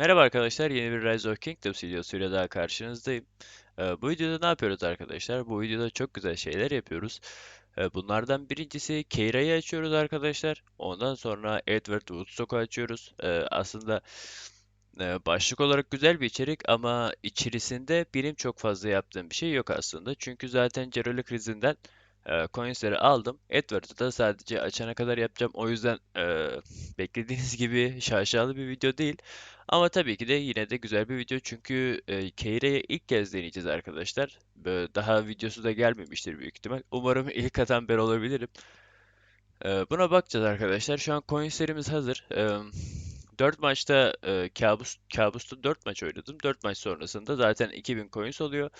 Merhaba arkadaşlar, yeni bir Rise of Kingdoms videosuyla daha karşınızdayım. Ee, bu videoda ne yapıyoruz arkadaşlar? Bu videoda çok güzel şeyler yapıyoruz. Ee, bunlardan birincisi Keira'yı açıyoruz arkadaşlar. Ondan sonra Edward Woodstock'u açıyoruz. Ee, aslında e, başlık olarak güzel bir içerik ama içerisinde benim çok fazla yaptığım bir şey yok aslında. Çünkü zaten Ceroli krizinden e, coinsleri aldım. Edward'ı da sadece açana kadar yapacağım. O yüzden e, beklediğiniz gibi şaşalı bir video değil. Ama tabii ki de yine de güzel bir video. Çünkü e, Keire'yi ilk kez deneyeceğiz arkadaşlar. Böyle daha videosu da gelmemiştir büyük ihtimal. Umarım ilk atan ben olabilirim. E, buna bakacağız arkadaşlar. Şu an coinslerimiz hazır. E, 4 maçta e, kabus kabusta 4 maç oynadım. 4 maç sonrasında zaten 2000 coins oluyor.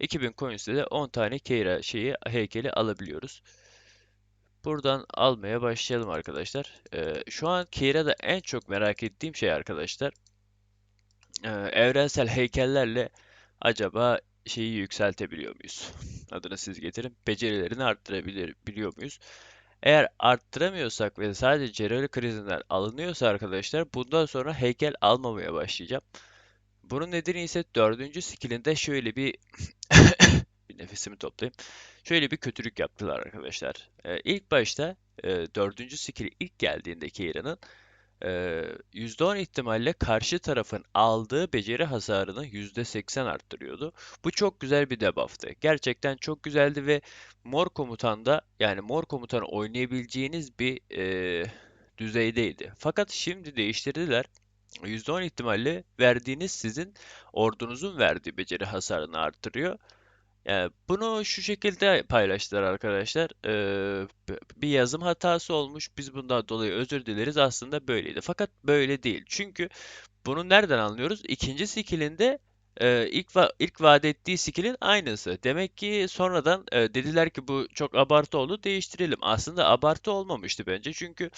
2000 coins'te de 10 tane Keira şeyi heykeli alabiliyoruz. Buradan almaya başlayalım arkadaşlar. E, şu an Keira'da en çok merak ettiğim şey arkadaşlar. e, evrensel heykellerle acaba şeyi yükseltebiliyor muyuz? Adını siz getirin. Becerilerini arttırabiliyor biliyor muyuz? Eğer arttıramıyorsak ve sadece cerrahlı krizinden alınıyorsa arkadaşlar bundan sonra heykel almamaya başlayacağım. Bunun nedeni ise dördüncü skillinde şöyle bir bir nefesimi toplayayım. Şöyle bir kötülük yaptılar arkadaşlar. Ee, ilk başta e, dördüncü skill ilk geldiğinde Keira'nın %10 ihtimalle karşı tarafın aldığı beceri hasarını %80 arttırıyordu. Bu çok güzel bir debuff'tı. Gerçekten çok güzeldi ve Mor Komutan'da yani Mor Komutan oynayabileceğiniz bir e, düzeydeydi. Fakat şimdi değiştirdiler. %10 ihtimalle verdiğiniz sizin ordunuzun verdiği beceri hasarını arttırıyor. Yani bunu şu şekilde paylaştılar arkadaşlar. Ee, bir yazım hatası olmuş. Biz bundan dolayı özür dileriz. Aslında böyleydi. Fakat böyle değil. Çünkü bunu nereden anlıyoruz? İkinci skillinde e, ilk va ilk vaat ettiği skillin aynısı. Demek ki sonradan e, dediler ki bu çok abartı oldu, değiştirelim. Aslında abartı olmamıştı bence. Çünkü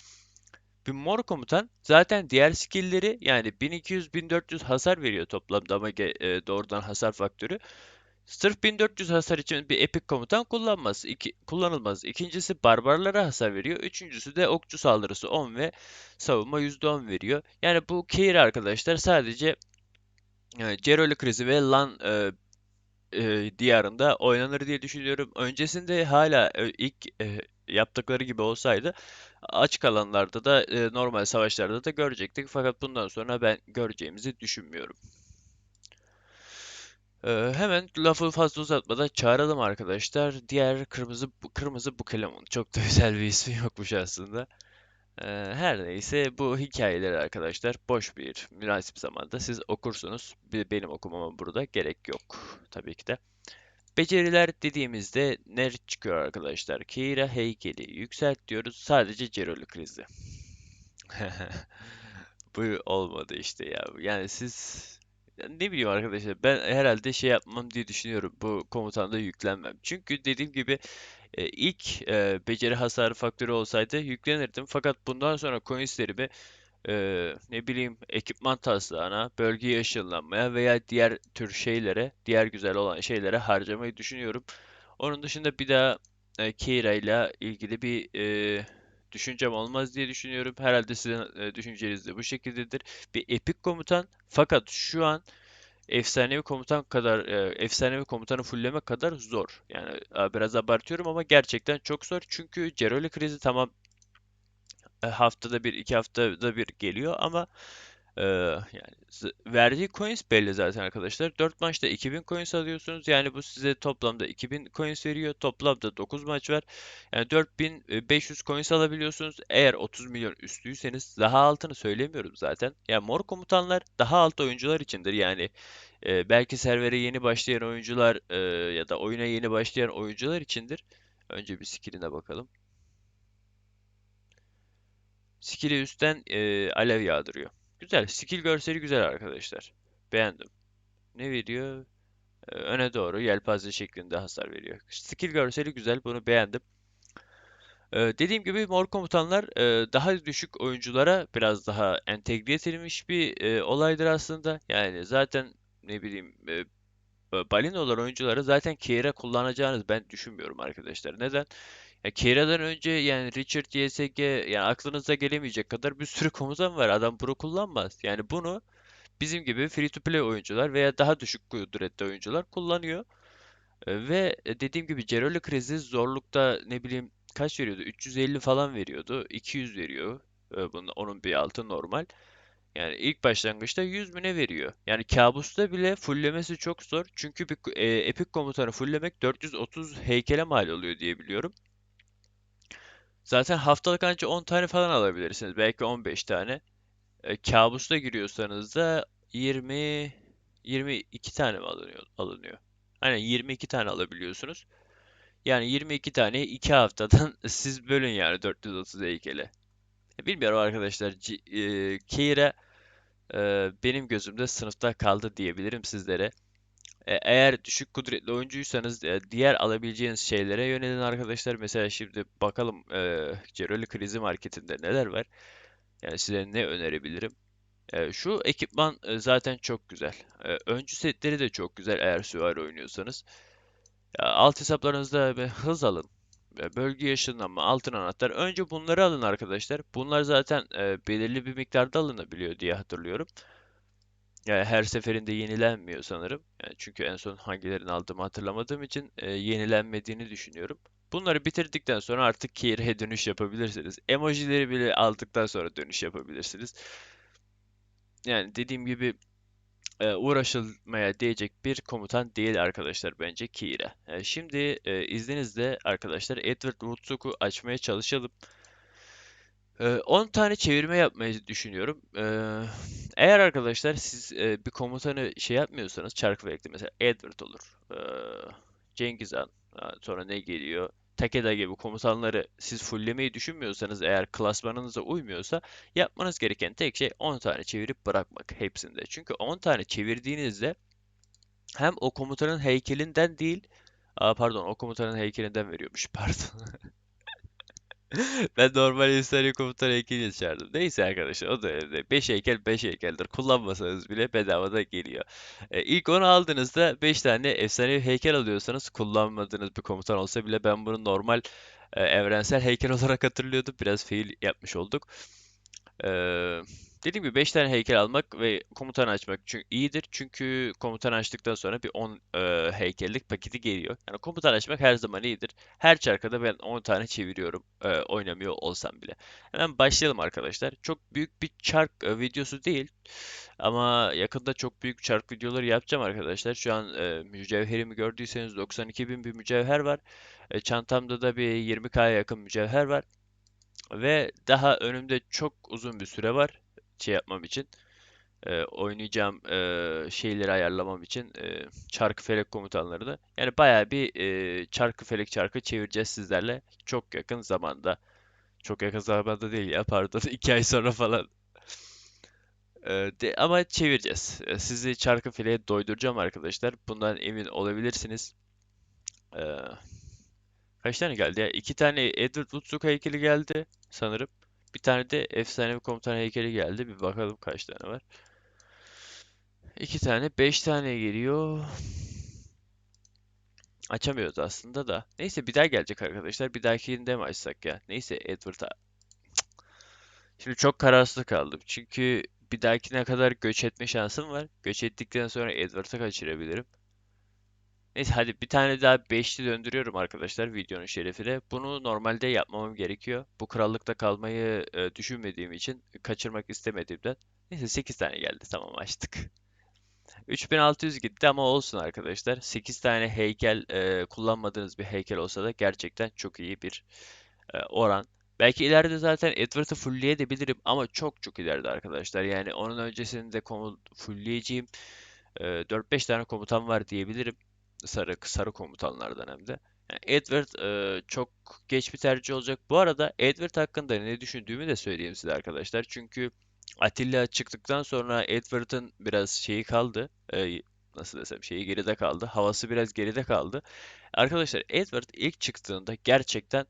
bir mor komutan zaten diğer skill'leri yani 1200-1400 hasar veriyor toplam damage e, doğrudan hasar faktörü. Sırf 1400 hasar için bir epik komutan kullanmaz. İki, kullanılmaz. İkincisi barbarlara hasar veriyor. Üçüncüsü de okçu saldırısı 10 ve savunma %10 veriyor. Yani bu Keir arkadaşlar sadece e, Ceroli krizi ve Lan e, e, diyarında oynanır diye düşünüyorum. Öncesinde hala e, ilk e, yaptıkları gibi olsaydı açık alanlarda da e, normal savaşlarda da görecektik. Fakat bundan sonra ben göreceğimizi düşünmüyorum. Ee, hemen lafı fazla uzatmadan çağıralım arkadaşlar. Diğer kırmızı kırmızı Bukelemon. Çok da güzel bir ismi yokmuş aslında. Ee, her neyse bu hikayeleri arkadaşlar boş bir münasip zamanda siz okursunuz. Benim okumama burada gerek yok tabii ki de. Beceriler dediğimizde ne çıkıyor arkadaşlar? Keira heykeli yükselt diyoruz. Sadece Ceroli krizi. Bu olmadı işte ya. Yani siz ne bileyim arkadaşlar ben herhalde şey yapmam diye düşünüyorum. Bu komutanda yüklenmem. Çünkü dediğim gibi e, ilk e, beceri hasarı faktörü olsaydı yüklenirdim. Fakat bundan sonra coinslerimi e, ne bileyim ekipman taslağına, bölgeye ışınlanmaya veya diğer tür şeylere, diğer güzel olan şeylere harcamayı düşünüyorum. Onun dışında bir daha e, Keira ile ilgili bir e, düşüncem olmaz diye düşünüyorum. Herhalde sizin e, düşünceniz de bu şekildedir. Bir epik komutan fakat şu an efsanevi komutan kadar e, efsanevi komutanı fulllemek kadar zor. Yani e, biraz abartıyorum ama gerçekten çok zor. Çünkü Ceroli krizi tamam e, haftada bir, iki haftada bir geliyor ama e, yani verdiği coins belli zaten arkadaşlar. 4 maçta 2000 coins alıyorsunuz. Yani bu size toplamda 2000 coins veriyor. Toplamda 9 maç var. Yani 4500 coins alabiliyorsunuz. Eğer 30 milyon üstüyseniz daha altını söylemiyorum zaten. Yani mor komutanlar daha alt oyuncular içindir. Yani e, belki servere yeni başlayan oyuncular e, ya da oyuna yeni başlayan oyuncular içindir. Önce bir skill'ine bakalım. Skill'i üstten e, alev yağdırıyor. Güzel. Skill görseli güzel arkadaşlar. Beğendim. Ne veriyor? E, öne doğru yelpaze şeklinde hasar veriyor. Skill görseli güzel. Bunu beğendim. E, dediğim gibi mor komutanlar e, daha düşük oyunculara biraz daha entegre edilmiş bir e, olaydır aslında. Yani zaten ne bileyim e, balinalar oyuncuları zaten Keira kullanacağınız ben düşünmüyorum arkadaşlar. Neden? Ya Keira'dan önce yani Richard YSG yani aklınıza gelemeyecek kadar bir sürü komutan var. Adam bunu kullanmaz. Yani bunu bizim gibi free to play oyuncular veya daha düşük kudretli oyuncular kullanıyor. E, Ve e, dediğim gibi Ceroli krizi zorlukta ne bileyim kaç veriyordu? 350 falan veriyordu. 200 veriyor. E, Bunun, onun bir altı normal. Yani ilk başlangıçta 100 mü ne veriyor? Yani kabusta bile fulllemesi çok zor. Çünkü bir e, Epic komutanı fulllemek 430 heykele mal oluyor diye biliyorum. Zaten haftalık anca 10 tane falan alabilirsiniz. Belki 15 tane. E, kabusta giriyorsanız da 20 22 tane mi alınıyor? alınıyor? Aynen 22 tane alabiliyorsunuz. Yani 22 tane 2 haftadan siz bölün yani 430 heykele. E, Bilmiyorum arkadaşlar. E, Keira e, benim gözümde sınıfta kaldı diyebilirim sizlere. E, eğer düşük kudretli oyuncuysanız e, diğer alabileceğiniz şeylere yönelin arkadaşlar. Mesela şimdi bakalım e, Ceroli Krizi Market'inde neler var. Yani size ne önerebilirim? E, şu ekipman e, zaten çok güzel. E, öncü setleri de çok güzel eğer süvari oynuyorsanız. Ya, alt hesaplarınızda bir hız alın. E, Bölge ışınlanma, altın anahtar. Önce bunları alın arkadaşlar. Bunlar zaten e, belirli bir miktarda alınabiliyor diye hatırlıyorum. Yani her seferinde yenilenmiyor sanırım. Yani çünkü en son hangilerini aldığımı hatırlamadığım için e, yenilenmediğini düşünüyorum. Bunları bitirdikten sonra artık Keyre'ye dönüş yapabilirsiniz. Emojileri bile aldıktan sonra dönüş yapabilirsiniz. Yani dediğim gibi e, uğraşılmaya değecek bir komutan değil arkadaşlar bence Kira. E, şimdi e, izninizle arkadaşlar Edward Woodstock'u açmaya çalışalım. E, 10 tane çevirme yapmayı düşünüyorum. E, eğer arkadaşlar siz e, bir komutanı şey yapmıyorsanız çark felekli mesela Edward olur. E, Cengiz Han. ha, Sonra ne geliyor? Takeda gibi komutanları siz fulllemeyi düşünmüyorsanız eğer klasmanınıza uymuyorsa yapmanız gereken tek şey 10 tane çevirip bırakmak hepsinde. Çünkü 10 tane çevirdiğinizde hem o komutanın heykelinden değil, pardon o komutanın heykelinden veriyormuş pardon. Ben normal efsane komutan heykeli çağırdım. Neyse arkadaşlar o da öyle. 5 heykel 5 heykeldir. Kullanmasanız bile bedavada geliyor. E, ilk onu aldığınızda 5 tane efsane heykel alıyorsanız kullanmadığınız bir komutan olsa bile ben bunu normal e, evrensel heykel olarak hatırlıyordum. Biraz fail yapmış olduk. Ee, dediğim gibi 5 tane heykel almak ve komutan açmak çünkü iyidir. Çünkü komutan açtıktan sonra bir 10 e, heykellik paketi geliyor. Yani komutan açmak her zaman iyidir. Her çarkada ben 10 tane çeviriyorum e, oynamıyor olsam bile. Hemen başlayalım arkadaşlar. Çok büyük bir çark e, videosu değil. Ama yakında çok büyük çark videoları yapacağım arkadaşlar. Şu an e, mücevherimi gördüyseniz 92 bin bir mücevher var. E, çantamda da bir 20K'ya yakın mücevher var. Ve daha önümde çok uzun bir süre var şey yapmam için. e, oynayacağım e, şeyleri ayarlamam için e, çarkı felek komutanları da. Yani bayağı bir e, çarkı felek çarkı çevireceğiz sizlerle çok yakın zamanda. Çok yakın zamanda değil ya pardon 2 ay sonra falan. E, de, ama çevireceğiz. E, sizi çarkı feleğe doyduracağım arkadaşlar. Bundan emin olabilirsiniz. E, Kaç tane geldi ya? İki tane Edward Woodstock heykeli geldi sanırım. Bir tane de efsanevi komutan heykeli geldi. Bir bakalım kaç tane var. İki tane, beş tane geliyor. Açamıyoruz aslında da. Neyse bir daha gelecek arkadaşlar. Bir dahakinde mi açsak ya? Neyse Edward'a. Şimdi çok kararsız kaldım. Çünkü bir dahakine kadar göç etme şansım var. Göç ettikten sonra Edward'a kaçırabilirim. Neyse hadi bir tane daha beşli döndürüyorum arkadaşlar videonun şerefine. Bunu normalde yapmamam gerekiyor. Bu krallıkta kalmayı e, düşünmediğim için kaçırmak istemediğimden. Neyse 8 tane geldi tamam açtık. 3600 gitti ama olsun arkadaşlar. 8 tane heykel e, kullanmadığınız bir heykel olsa da gerçekten çok iyi bir e, oran. Belki ileride zaten Edward'ı fullleyebilirim ama çok çok ileride arkadaşlar. Yani onun öncesinde komu- fullleyeceğim e, 4-5 tane komutan var diyebilirim. Sarı sarı komutanlardan hem de. Yani Edward e, çok geç bir tercih olacak. Bu arada Edward hakkında ne düşündüğümü de söyleyeyim size arkadaşlar. Çünkü Atilla çıktıktan sonra Edward'ın biraz şeyi kaldı. E, nasıl desem şeyi geride kaldı. Havası biraz geride kaldı. Arkadaşlar Edward ilk çıktığında gerçekten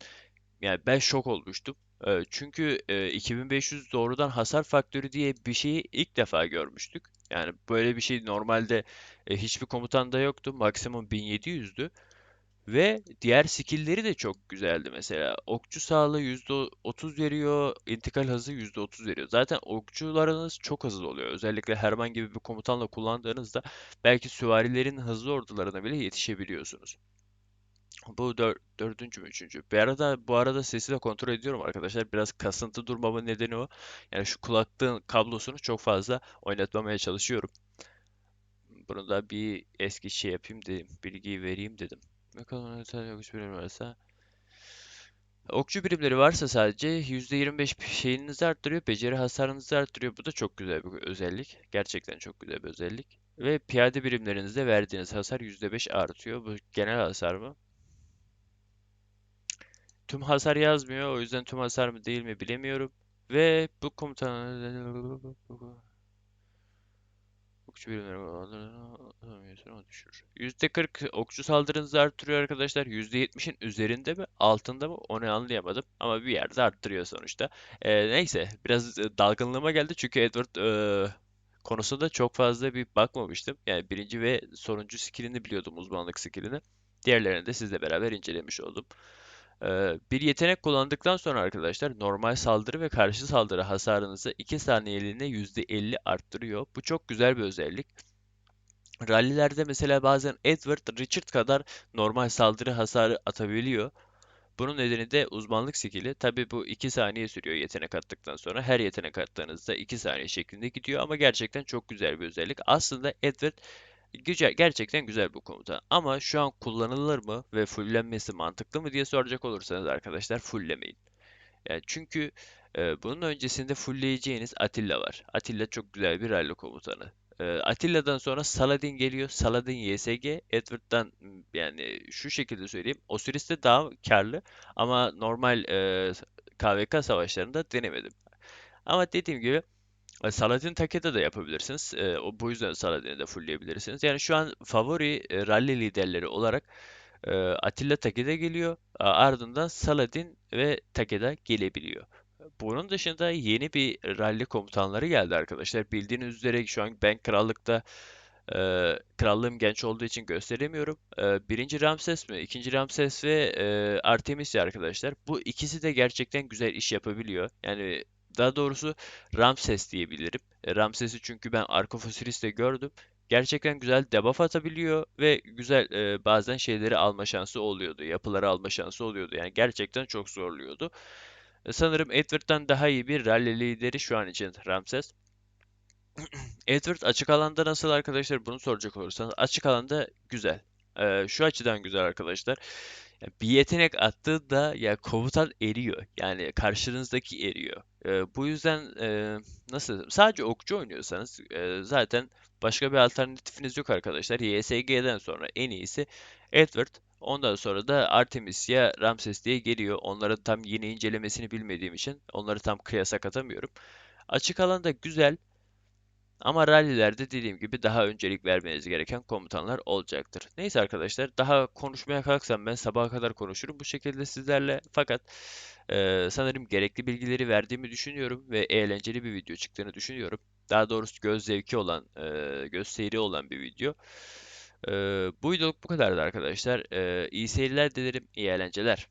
yani ben şok olmuştum. E, çünkü e, 2500 doğrudan hasar faktörü diye bir şeyi ilk defa görmüştük. Yani böyle bir şey normalde e, hiçbir komutanda yoktu. Maksimum 1700'dü. Ve diğer skill'leri de çok güzeldi mesela. Okçu sağlığı %30 veriyor, intikal hızı %30 veriyor. Zaten okçularınız çok hızlı oluyor. Özellikle Herman gibi bir komutanla kullandığınızda belki süvarilerin hızlı ordularına bile yetişebiliyorsunuz. Bu dör, dördüncü mü üçüncü? Bir arada bu arada sesi de kontrol ediyorum arkadaşlar. Biraz kasıntı durmamın nedeni o. Yani şu kulaklığın kablosunu çok fazla oynatmamaya çalışıyorum. Bunu da bir eski şey yapayım dedim. Bilgiyi vereyim dedim. Bakalım okçu birim varsa. Okçu birimleri varsa sadece %25 şeyinizi arttırıyor. Beceri hasarınızı arttırıyor. Bu da çok güzel bir özellik. Gerçekten çok güzel bir özellik. Ve piyade birimlerinizde verdiğiniz hasar %5 artıyor. Bu genel hasar mı? Tüm hasar yazmıyor. O yüzden tüm hasar mı değil mi bilemiyorum. Ve bu komutan okçu birimleri düşürür. %40 okçu saldırınızı arttırıyor arkadaşlar. %70'in üzerinde mi altında mı onu anlayamadım. Ama bir yerde arttırıyor sonuçta. Ee, neyse biraz e, dalgınlığıma geldi çünkü Edward e, konusunda çok fazla bir bakmamıştım. Yani birinci ve sonuncu skillini biliyordum uzmanlık skillini. Diğerlerini de sizle beraber incelemiş oldum. Bir yetenek kullandıktan sonra arkadaşlar normal saldırı ve karşı saldırı hasarınızı 2 saniyeliğine %50 arttırıyor. Bu çok güzel bir özellik. Rallilerde mesela bazen Edward Richard kadar normal saldırı hasarı atabiliyor. Bunun nedeni de uzmanlık skill'i. Tabi bu 2 saniye sürüyor yetenek attıktan sonra. Her yetenek attığınızda 2 saniye şeklinde gidiyor ama gerçekten çok güzel bir özellik. Aslında Edward güzel, gerçekten güzel bir komuta. Ama şu an kullanılır mı ve fulllenmesi mantıklı mı diye soracak olursanız arkadaşlar fulllemeyin. Yani çünkü e, bunun öncesinde fullleyeceğiniz Atilla var. Atilla çok güzel bir rally komutanı. E, Atilla'dan sonra Saladin geliyor. Saladin YSG. Edward'dan yani şu şekilde söyleyeyim. Osiris de daha karlı ama normal e, KVK savaşlarında denemedim. Ama dediğim gibi e, Saladin Takeda da yapabilirsiniz. E, o bu yüzden Saladin'i de fullleyebilirsiniz. Yani şu an favori e, rally liderleri olarak Atilla Takeda geliyor. Ardından Saladin ve Takeda gelebiliyor. Bunun dışında yeni bir rally komutanları geldi arkadaşlar. Bildiğiniz üzere şu an ben krallıkta krallığım genç olduğu için gösteremiyorum. Birinci Ramses mi? İkinci Ramses ve e, Artemisya arkadaşlar. Bu ikisi de gerçekten güzel iş yapabiliyor. Yani daha doğrusu Ramses diyebilirim. E, Ramses'i çünkü ben Ark of Osiris'te gördüm. Gerçekten güzel debuff atabiliyor ve güzel e, bazen şeyleri alma şansı oluyordu. Yapıları alma şansı oluyordu. Yani gerçekten çok zorluyordu. E, sanırım Edward'dan daha iyi bir rally lideri şu an için Ramses. Edward açık alanda nasıl arkadaşlar bunu soracak olursanız açık alanda güzel. Ee, şu açıdan güzel arkadaşlar. Ya bir yetenek attığında ya komutan eriyor. Yani karşınızdaki eriyor. Ee, bu yüzden e, nasıl sadece okçu oynuyorsanız e, zaten başka bir alternatifiniz yok arkadaşlar. YSG'den sonra en iyisi Edward. Ondan sonra da Artemis ya Ramses diye geliyor. Onların tam yeni incelemesini bilmediğim için onları tam kıyasa katamıyorum. Açık alanda güzel. Ama rallilerde dediğim gibi daha öncelik vermeniz gereken komutanlar olacaktır. Neyse arkadaşlar daha konuşmaya kalksam ben sabaha kadar konuşurum bu şekilde sizlerle. Fakat e, sanırım gerekli bilgileri verdiğimi düşünüyorum ve eğlenceli bir video çıktığını düşünüyorum. Daha doğrusu göz zevki olan, e, göz seyri olan bir video. E, bu videoluk bu kadardı arkadaşlar. E, iyi seyirler dilerim, iyi eğlenceler.